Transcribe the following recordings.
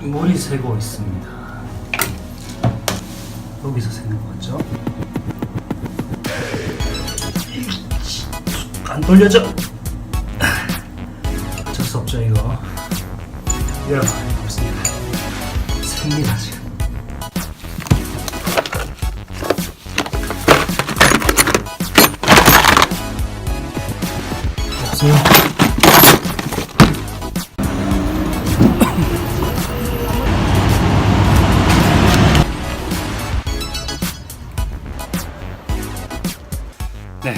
물이 새고 있습니다. 여기서 새는 거죠? 안 돌려져. 어쩔 수 없죠 이거. 말이 없습니다. 셉니다 지금. 없어요. 네,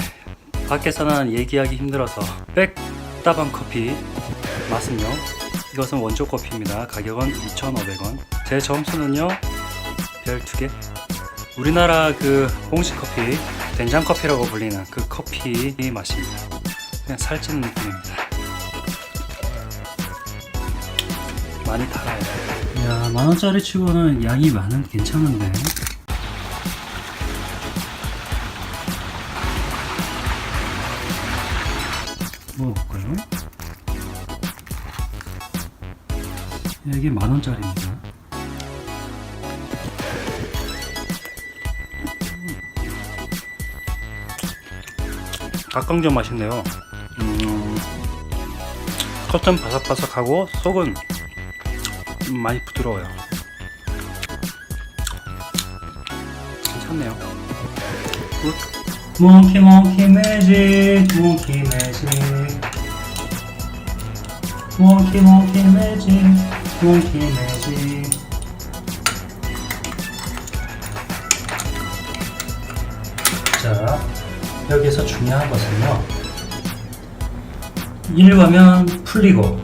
밖에서는 얘기하기 힘들어서 백다방 커피 맛은요. 이것은 원조 커피입니다. 가격은 2,500원. 제 점수는요. 별 2개. 우리나라 그 공식 커피, 된장 커피라고 불리는 그 커피 맛입니다. 그냥 살찌는 느낌입니다. 많이 달아요. 야, 만 원짜리 치고는 양이 많은 괜찮은데. 먹어볼까요? 이게 만 원짜리입니다. 닭강정 맛있네요. 음, 겉은 바삭바삭하고 속은 음, 많이 부드러워요. 괜찮네요. 굿. 몽키 몽키 매직 몽키 매직 몽키 몽키 매직 몽키 매직 자 여기서 중요한 것은요. 1 가면 풀리고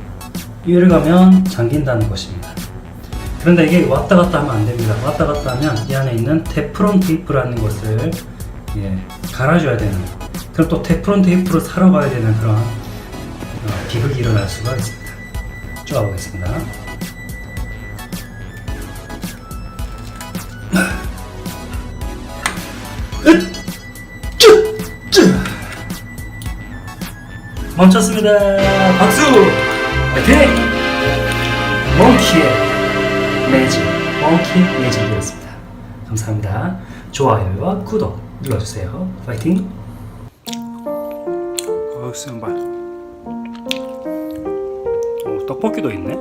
1 가면 잠긴다는 것입니다. 그런데 이게 왔다 갔다 하면 안 됩니다. 왔다 갔다 하면 이 안에 있는 테프론 테이프라는 것을 예, 갈아줘야 되는 그럼 또 사러 가야 되는 그런 어, 비극이 일어날 수가 있습니다. 쭉 가보겠습니다. 멈췄습니다. 박수! 화이팅! 몽키의 매직 몽키 매직이었습니다. 감사합니다. 좋아요와 구독 눌러주세요. 파이팅. 어, 쓴발. 어, 떡볶이도 있네